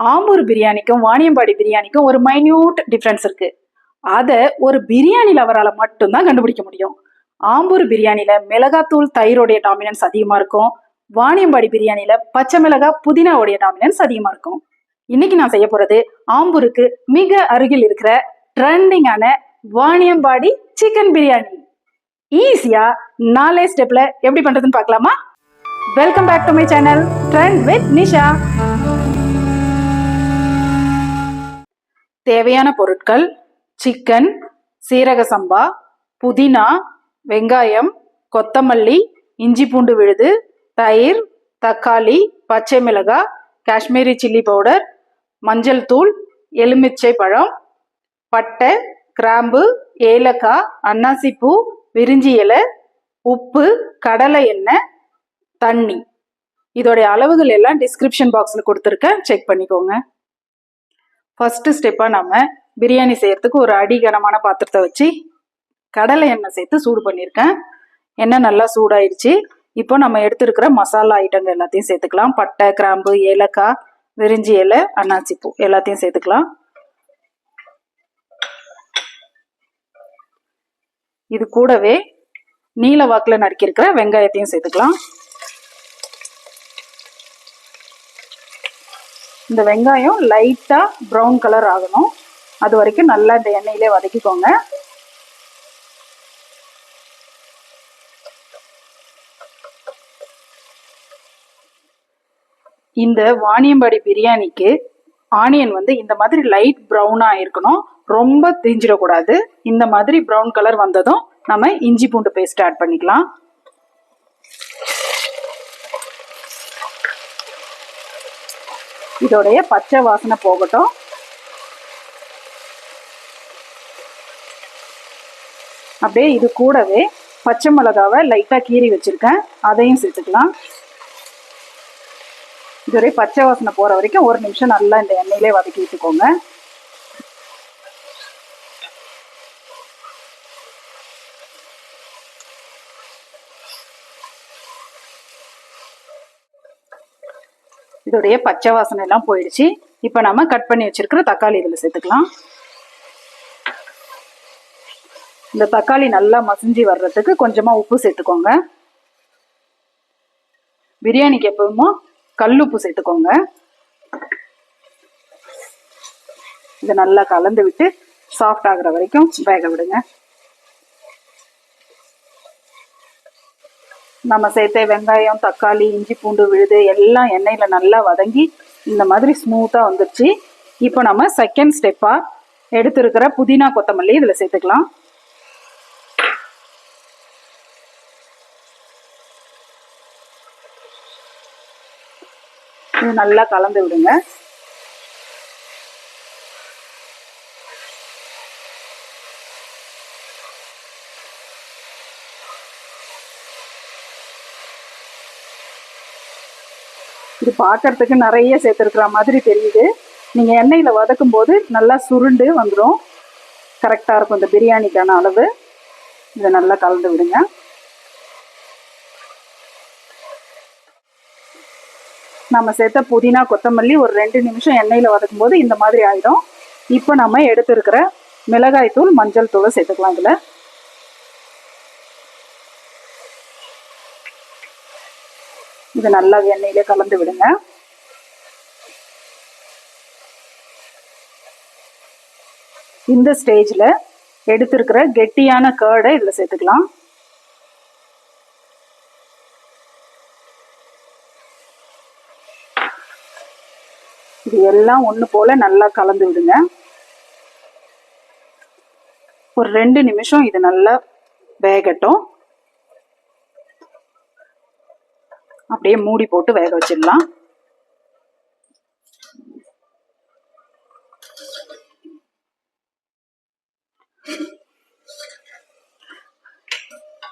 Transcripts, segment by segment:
ஆம்பூர் பிரியாணிக்கும் வாணியம்பாடி பிரியாணிக்கும் ஒரு minute difference இருக்கு. அதை ஒரு பிரியாணி லவரால மட்டும்தான் கண்டுபிடிக்க முடியும். ஆம்பூர் பிரியாணியில் மிளகாத்தூள் தயிரோடைய டாமினன்ஸ் அதிகமா இருக்கும். வாணியம்பாடி பிரியாணியில் பச்சை மிளகா புதினாவுடைய டாமினன்ஸ் அதிகமா இருக்கும். இன்னைக்கு நான் செய்ய போறது ஆம்பூருக்கு மிக அருகில் இருக்கிற ட்ரெண்டிங்கான வாணியம்பாடி சிக்கன் பிரியாணி. ஈஸியா நாலே ஸ்டெப்ல எப்படி பண்றதுன்னு பார்க்கலாமா? Welcome back to my channel trend with Nisha தேவையான பொருட்கள் சிக்கன் சீரக சம்பா புதினா வெங்காயம் கொத்தமல்லி இஞ்சி பூண்டு விழுது தயிர் தக்காளி பச்சை மிளகாய் காஷ்மீரி சில்லி பவுடர் மஞ்சள் தூள் எலுமிச்சை பழம் பட்டை கிராம்பு ஏலக்காய் அன்னாசிப்பூ விரிஞ்சி இலை உப்பு கடலை எண்ணெய் தண்ணி. இதோடைய அளவுகள் எல்லாம் டிஸ்கிரிப்ஷன் பாக்ஸில் கொடுத்துருக்கேன். செக் பண்ணிக்கோங்க. ஃபஸ்ட்டு ஸ்டெப்பாக நம்ம பிரியாணி செய்கிறதுக்கு ஒரு அடிகனமான பாத்திரத்தை வச்சு கடலை எண்ணெய் சேர்த்து சூடு பண்ணியிருக்கேன். எண்ணெய் நல்லா சூடாயிடுச்சு இப்போ நம்ம எடுத்துருக்கிற மசாலா ஐட்டங்கள் எல்லாத்தையும் சேர்த்துக்கலாம். பட்டை கிராம்பு ஏலக்காய் விரிஞ்சி இலை அன்னாசிப்பூ எல்லாத்தையும் சேர்த்துக்கலாம். இது கூடவே நீல வாக்கில் நறுக்கியிருக்கிற வெங்காயத்தையும் சேர்த்துக்கலாம். இந்த வெங்காயம் லைட்டாக ப்ரௌன் கலர் ஆகணும். அது வரைக்கும் நல்லா இந்த எண்ணெயிலே வதக்கிக்கோங்க. இந்த வாணியம்பாடி பிரியாணிக்கு ஆனியன் வந்து இந்த மாதிரி லைட் ப்ரௌனாக இருக்கணும். ரொம்ப தெரிஞ்சிடக்கூடாது இந்த மாதிரி ப்ரௌன் கலர் வந்ததும் நம்ம இஞ்சி பூண்டு பேஸ்ட் ஆட் பண்ணிக்கலாம். இதோடைய பச்சை வாசனை போகட்டும். அப்படியே இது கூடவே பச்சை மிளகாவை லைட்டாக கீறி வச்சுருக்கேன். அதையும் சேர்த்துக்கலாம். இதுவரை பச்சை வாசனை போகிற வரைக்கும் ஒரு நிமிஷம் நல்லா இந்த எண்ணெயிலே வதக்கி விட்டுக்கோங்க இதோடைய பச்சை வாசனை எல்லாம் போயிடுச்சு. இப்போ நம்ம கட் பண்ணி வச்சிருக்கிற தக்காளி இதில் சேர்த்துக்கலாம். இந்த தக்காளி நல்லா மசிஞ்சு வர்றதுக்கு கொஞ்சமாக உப்பு சேர்த்துக்கோங்க. பிரியாணிக்கு எப்பவுமோ உப்பு சேர்த்துக்கோங்க. இதை நல்லா கலந்து விட்டு சாஃப்ட் ஆகிற வரைக்கும் வேக விடுங்க. நம்ம சேர்த்த வெங்காயம் தக்காளி இஞ்சி பூண்டு விழுது எல்லாம் எண்ணெயில் நல்லா வதங்கி இந்த மாதிரி ஸ்மூத்தாக வந்துருச்சு. இப்போ நம்ம செகண்ட் ஸ்டெப்பாக எடுத்துருக்கிற புதினா கொத்தமல்லி இதில் சேர்த்துக்கலாம். இது நல்லா கலந்து விடுங்க. இது பார்க்கறதுக்கு நிறைய சேர்த்துருக்குற மாதிரி தெரியுது. நீங்கள் எண்ணெயில் வதக்கும் போது நல்லா சுருண்டு வந்துடும் கரெக்டாக இருக்கும் இந்த பிரியாணிக்கான அளவு. இதை நல்லா கலந்து விடுங்க. நம்ம சேர்த்த புதினா கொத்தமல்லி ஒரு ரெண்டு நிமிஷம் எண்ணெயில் வதக்கும் போது இந்த மாதிரி ஆயிடும். இப்போ நம்ம எடுத்துருக்கிற மிளகாய் தூள் மஞ்சள் தூளை சேர்த்துக்கலாம் இதில். இது நல்லா எண்ணெயிலே கலந்து விடுங்க. இந்த ஸ்டேஜில் எடுத்திருக்கிற கெட்டியான கேர்டை இதில் சேர்த்துக்கலாம். இது எல்லாம் ஒன்று போல் நல்லா கலந்து விடுங்க. ஒரு ரெண்டு நிமிஷம் இது நல்லா வேகட்டும். அப்படியே மூடி போட்டு வேக வச்சிடலாம்.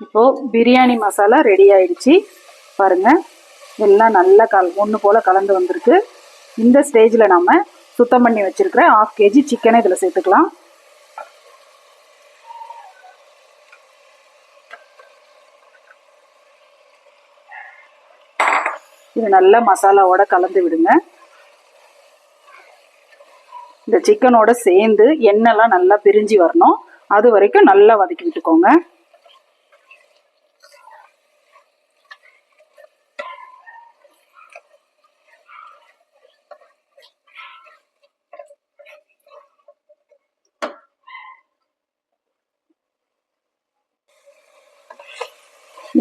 இப்போ பிரியாணி மசாலா ரெடி ஆயிடுச்சு. பாருங்க எல்லாம் நல்லா கல் ஒன்று போல கலந்து வந்திருக்கு. இந்த ஸ்டேஜில் நம்ம சுத்தம் பண்ணி வச்சிருக்கிற ஆஃப் கேஜி சிக்கனை இதில் சேர்த்துக்கலாம். இது நல்லா மசாலாவோட கலந்து விடுங்க. இந்த சிக்கனோட சேர்ந்து எண்ணெய்லாம் நல்லா பிரிஞ்சு வரணும். அது வரைக்கும் நல்லா வதக்கி விட்டுக்கோங்க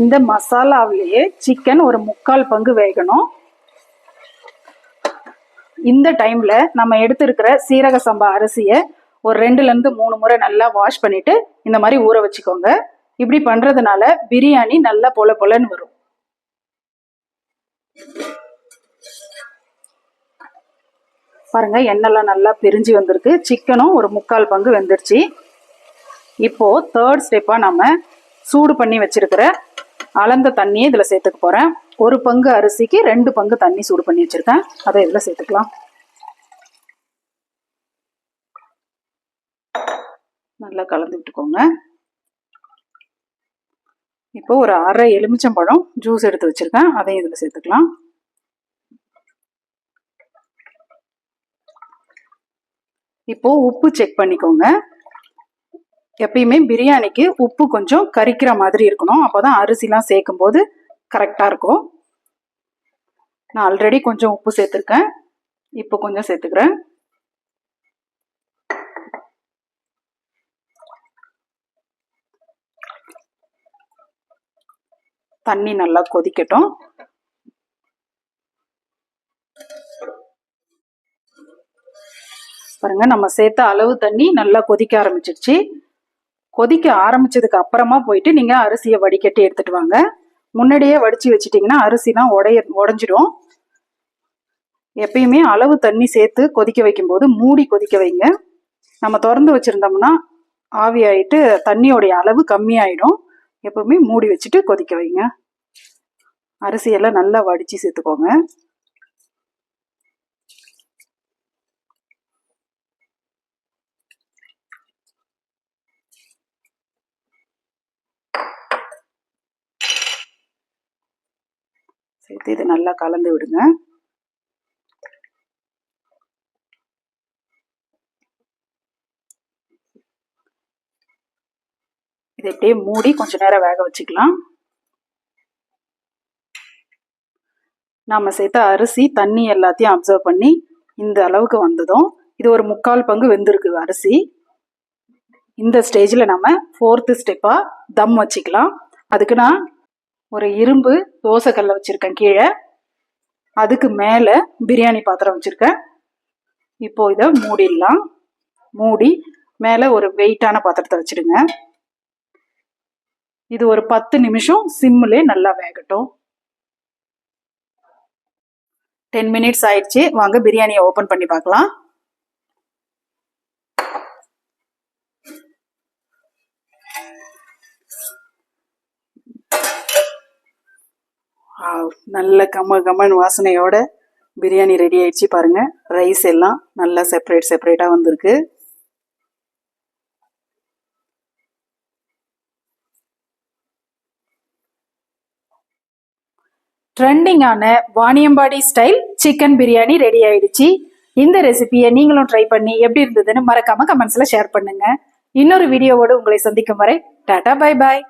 இந்த மசாலாவிலேயே சிக்கன் ஒரு முக்கால் பங்கு வேகணும். இந்த டைம்ல நம்ம எடுத்திருக்கிற சீரக சம்பா அரிசியை ஒரு ரெண்டுலேருந்து மூணு முறை நல்லா வாஷ் பண்ணிட்டு இந்த மாதிரி ஊற வச்சுக்கோங்க. இப்படி பண்றதுனால பிரியாணி நல்லா பொல பொலன்னு வரும். பாருங்க எண்ணெய்லாம் நல்லா பிரிஞ்சு வந்திருக்கு. சிக்கனும் ஒரு முக்கால் பங்கு வெந்துருச்சு. இப்போ தேர்ட் ஸ்டெப்பா நம்ம சூடு பண்ணி வச்சிருக்கிற அளந்த தண்ணியை இதில் சேர்த்துக்க போகிறேன் ஒரு பங்கு அரிசிக்கு ரெண்டு பங்கு தண்ணி சூடு பண்ணி வச்சுருக்கேன். அதை இதில் சேர்த்துக்கலாம். நல்லா கலந்து விட்டுக்கோங்க. இப்போ ஒரு அரை எலுமிச்சம்பழம் ஜூஸ் எடுத்து வச்சுருக்கேன். அதையும் இதில் சேர்த்துக்கலாம். இப்போ உப்பு செக் பண்ணிக்கோங்க. எப்பயுமே பிரியாணிக்கு உப்பு கொஞ்சம் கரிக்கிற மாதிரி இருக்கணும். அப்போதான் அரிசிலாம் சேர்க்கும் போது கரெக்டாக இருக்கும். நான் ஆல்ரெடி கொஞ்சம் உப்பு சேர்த்துருக்கேன். இப்போ கொஞ்சம் சேர்த்துக்கிறேன். தண்ணி நல்லா கொதிக்கட்டும். பாருங்க நம்ம சேர்த்த அளவு தண்ணி நல்லா கொதிக்க ஆரம்பிச்சிருச்சு. கொதிக்க ஆரம்பிச்சதுக்கு அப்புறமா போயிட்டு நீங்க அரிசியை வடிகட்டி எடுத்துட்டு வாங்க. முன்னாடியே வடிச்சு வச்சிட்டிங்கன்னா அரிசிலாம் உடைய உடஞ்சிடும். எப்பயுமே அளவு தண்ணி சேர்த்து கொதிக்க வைக்கும்போது மூடி கொதிக்க வைங்க. நம்ம திறந்து வச்சிருந்தோம்னா ஆவி ஆயிட்டு தண்ணியோடைய அளவு கம்மியாயிடும். எப்பவுமே மூடி வச்சுட்டு கொதிக்க வைங்க. அரிசியெல்லாம் நல்லா வடிச்சு சேர்த்துக்கோங்க. சேர்த்து இதை நல்லா கலந்து விடுங்க. இதை இப்படியே மூடி கொஞ்ச நேரம் வேக வச்சுக்கலாம். நாம சேர்த்த அரிசி தண்ணி எல்லாத்தையும் அப்சர்வ் பண்ணி இந்த அளவுக்கு வந்ததும் இது ஒரு முக்கால் பங்கு வெந்திருக்கு அரிசி. இந்த ஸ்டேஜில் நம்ம ஃபோர்த்து ஸ்டெப்பாக தம் வச்சுக்கலாம். அதுக்கு நான் ஒரு இரும்பு தோசைக்கல்ல வச்சுருக்கேன் கீழே. அதுக்கு மேலே பிரியாணி பாத்திரம் வச்சுருக்கேன். இப்போ இதை மூடிடலாம். மூடி மேலே ஒரு வெயிட்டான பாத்திரத்தை வச்சுடுங்க. இது ஒரு பத்து நிமிஷம் சிம்மிலே நல்லா வேகட்டும். டென் மினிட்ஸ் ஆயிடுச்சு. வாங்க பிரியாணியை ஓப்பன் பண்ணி பார்க்கலாம். நல்ல கம கமன் வாசனையோட பிரியாணி ரெடி ஆயிடுச்சு பாருங்க. ரைஸ் எல்லாம் நல்லா செப்பரேட் செப்பரேட்டாக வந்திருக்கு. ட்ரெண்டிங்கான Vaniyambadi style chicken biryani ready ஆயிடுச்சு. இந்த ரெசிபியை நீங்களும் ட்ரை பண்ணி எப்படி இருந்ததுன்னு மறக்காம கமெண்ட்ஸ்ல ஷேர் பண்ணுங்க. இன்னொரு வீடியோவோடு உங்களை சந்திக்கும் வரை டாடா பை பாய்